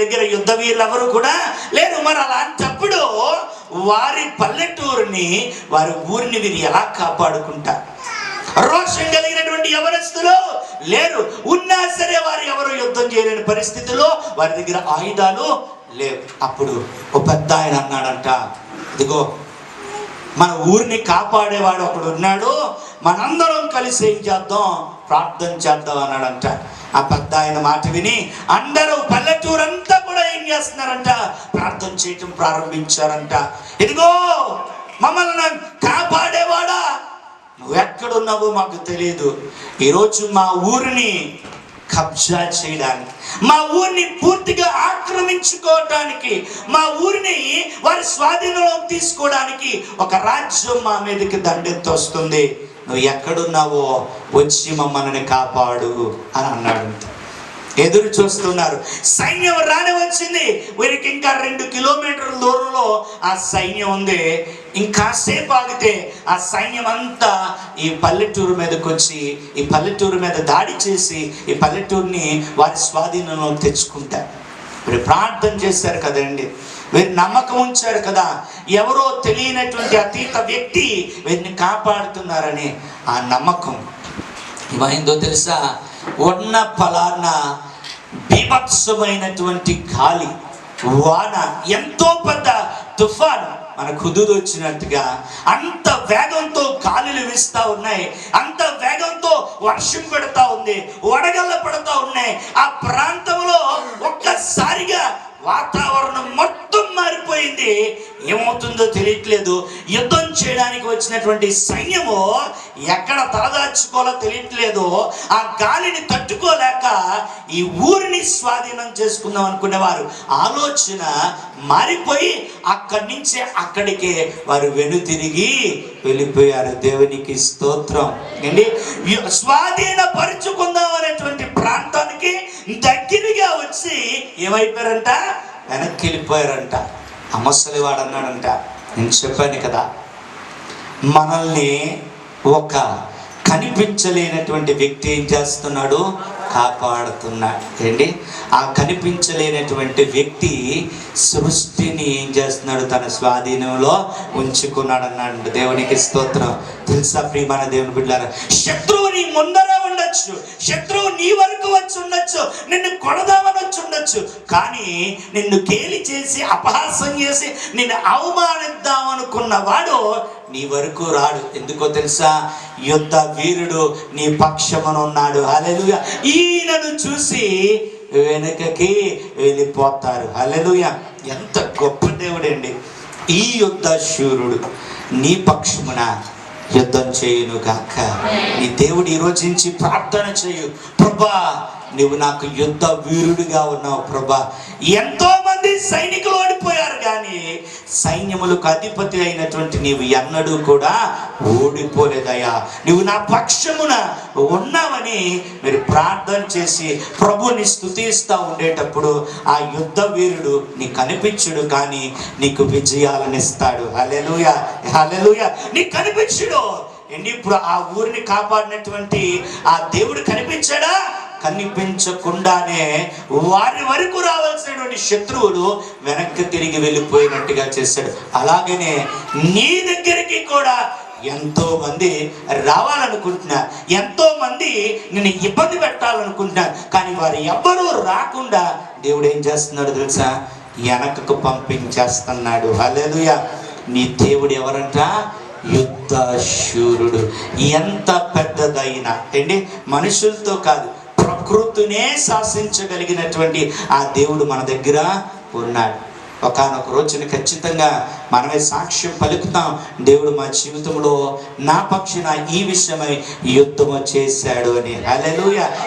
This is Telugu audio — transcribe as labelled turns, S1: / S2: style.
S1: దగ్గర యుద్ధ వీళ్ళు ఎవరు కూడా లేరు. మరి అలాంటప్పుడు వారి పల్లెటూరుని వారి ఊరిని వీరు ఎలా కాపాడుకుంటారు? రోషం కలిగినటువంటి యవనస్తులు లేరు. ఉన్నా సరే వారు ఎవరు యుద్ధం చేయలేని పరిస్థితిలో వారి దగ్గర ఆయుధాలు లేవు. అప్పుడు ఒక పెద్ద ఆయన అన్నాడంట ఇదిగో మన ఊరిని కాపాడేవాడు ఒకడు ఉన్నాడు. మనందరం కలిసి ఏం చేద్దాం? ప్రార్థన చేద్దాం అన్నాడంట. ఆ పెద్ద ఆయన మాట విని అందరూ పల్లెటూరంతా కూడా ఏం చేస్తున్నారంట? ప్రార్థన చేయటం ప్రారంభించారంట. ఇదిగో మమ్మల్ని కాపాడేవాడా? నువ్వు ఎక్కడున్నావో మాకు తెలియదు ఈరోజు మా ఊరిని కబ్జా చేయడానికి. మా ఊరిని పూర్తిగా ఆక్రమించుకోవటానికి మా ఊరిని వారి స్వాధీనంలోకి తీసుకోవడానికి ఒక రాజ్యం మా మీదకి దండెత్తి వస్తుంది. నువ్వు ఎక్కడున్నావో వచ్చి మమ్మల్ని కాపాడు అని అన్నాడు ఎదురు చూస్తున్నారు. సైన్యం రాని వచ్చింది వీరికి ఇంకా రెండు కిలోమీటర్ల దూరంలో ఆ సైన్యం ఉంది. ఇంకాసేపు ఆగితే ఆ సైన్యం అంతా ఈ పల్లెటూరు మీదకి వచ్చి ఈ పల్లెటూరు మీద దాడి చేసి ఈ పల్లెటూరుని వారి స్వాధీనంలో తెచ్చుకుంటారు. వీరు ప్రార్థన చేశారు కదండి. వీరు నమ్మకం ఉంచారు కదా. ఎవరో తెలియనటువంటి అతీత వ్యక్తి వీరిని కాపాడుతున్నారని ఆ నమ్మకం. ఏమైందో తెలుసా? ఉన్న ఫలాన బీభత్సమైనటువంటి గాలి వాన ఎంతో పెద్ద తుఫాను మన కుదురు వచ్చినట్టుగా అంత వేగంతో గాలులు వీస్తా ఉన్నాయి. అంత వేగంతో వర్షం పెడతా ఉంది వడగళ్ళ పడతా ఉన్నాయి. ఆ ప్రాంతంలో ఒక్కసారిగా వాతావరణం మొత్తం మారిపోయింది ఏమవుతుందో తెలియట్లేదు. యుద్ధం చేయడానికి వచ్చినటువంటి సైన్యము ఎక్కడ తలదాచుకోవాలో తెలియట్లేదు. ఆ గాలిని తట్టుకోలేక ఈ ఊరిని స్వాధీనం చేసుకుందాం అనుకునేవారు. ఆలోచన మారిపోయి అక్కడి నుంచి అక్కడికే వారు వెనుతిరిగి వెళ్ళిపోయారు. దేవునికి స్తోత్రం. ఏంటి? స్వాధీన పరుచుకుందాం అనేటువంటి ప్రాంతానికి దగ్గరగా వచ్చి ఏమైపోయారంట? వెనక్కి వెళ్ళిపోయారంట. ఆ ముసలివాడు అన్నాడంట నేను చెప్పాను కదా. మనల్ని ఒక కనిపించలేనటువంటి వ్యక్తి ఏం చేస్తున్నాడు? కాపాడుతున్నాడు. ఏంటి? ఆ కనిపించలేనటువంటి వ్యక్తి సృష్టిని ఏం చేస్తున్నాడు? తన స్వాధీనంలో ఉంచుకున్నాడు అన్నాడు దేవునికి స్తోత్రం. తెలుసా ప్రియమైన దేవుని బిడ్డారా శత్రువుని ముందర ఉండొచ్చు. శత్రువు నీ వరకు వచ్చి ఉండొచ్చు. నిన్ను కొడదామని వచ్చి ఉండొచ్చు. కానీ నిన్ను కేలి చేసి అపహాసం చేసి నిన్ను అవమానిద్దామనుకున్న వాడు నీ వరకు రాడు. ఎందుకో తెలుసా? యుద్ధ వీరుడు నీ పక్షమున ఉన్నాడు. ఈయనను చూసి వెనుకకి వెళ్ళిపోతారు. అలెలుయ ఎంత గొప్ప దేవుడండి. ఈ యుద్ధ శూరుడు నీ పక్షమున యుద్ధం చేయును గాక. నీ దేవుడు ఈరోజు నుంచి ప్రార్థన చేయు. ప్రభా నువ్వు నాకు యుద్ధ వీరుడిగా ఉన్నావు ప్రభా. ఎంతో మంది సైనికులు ఓడిపోయారు కానీ సైన్యములకు అధిపతి అయినటువంటి నీవు ఎన్నడూ కూడా ఓడిపోలేదయ్యా. నువ్వు నా పక్షమున ఉన్నావని మీరు ప్రార్థన చేసి ప్రభుని స్థుతిస్తూ ఉండేటప్పుడు ఆ యుద్ధ వీరుడు నీకు కనిపించుడు కానీ నీకు విజయాలను ఇస్తాడు హలెలుయ హలెలుయ నీకు కనిపించుడు. ఏంటి ఇప్పుడు ఆ ఊరిని కాపాడినటువంటి ఆ దేవుడు కనిపించాడా? కనిపించకుండానే వారి వరకు రావాల్సిన శత్రువులు వెనక్కి తిరిగి వెళ్ళిపోయినట్టుగా చేశాడు అలాగనే నీ దగ్గరికి కూడా ఎంతో మంది రావాలనుకుంటున్నా ఎంతో మంది నిన్ను ఇబ్బంది పెట్టాలనుకుంటున్నారు. కానీ వారు ఎవ్వరూ రాకుండా దేవుడు ఏం చేస్తున్నాడు తెలుసా? వెనకకు పంపించేస్తున్నాడు. హల్లెలూయా. నీ దేవుడు ఎవరంట? యుద్ధ శూరుడు ఎంత పెద్దదైనా. ఏంటి? మనుషులతో కాదు. ప్రకృతినే శాసించగలిగినటువంటి ఆ దేవుడు మన దగ్గర ఉన్నాడు. ఒకనొక రోజున ఖచ్చితంగా మనమే సాక్ష్యం పలుకుతాం. దేవుడు మా జీవితంలో నా పక్షిన ఈ విషయమై యుద్ధము చేశాడు అని. అలెలుయ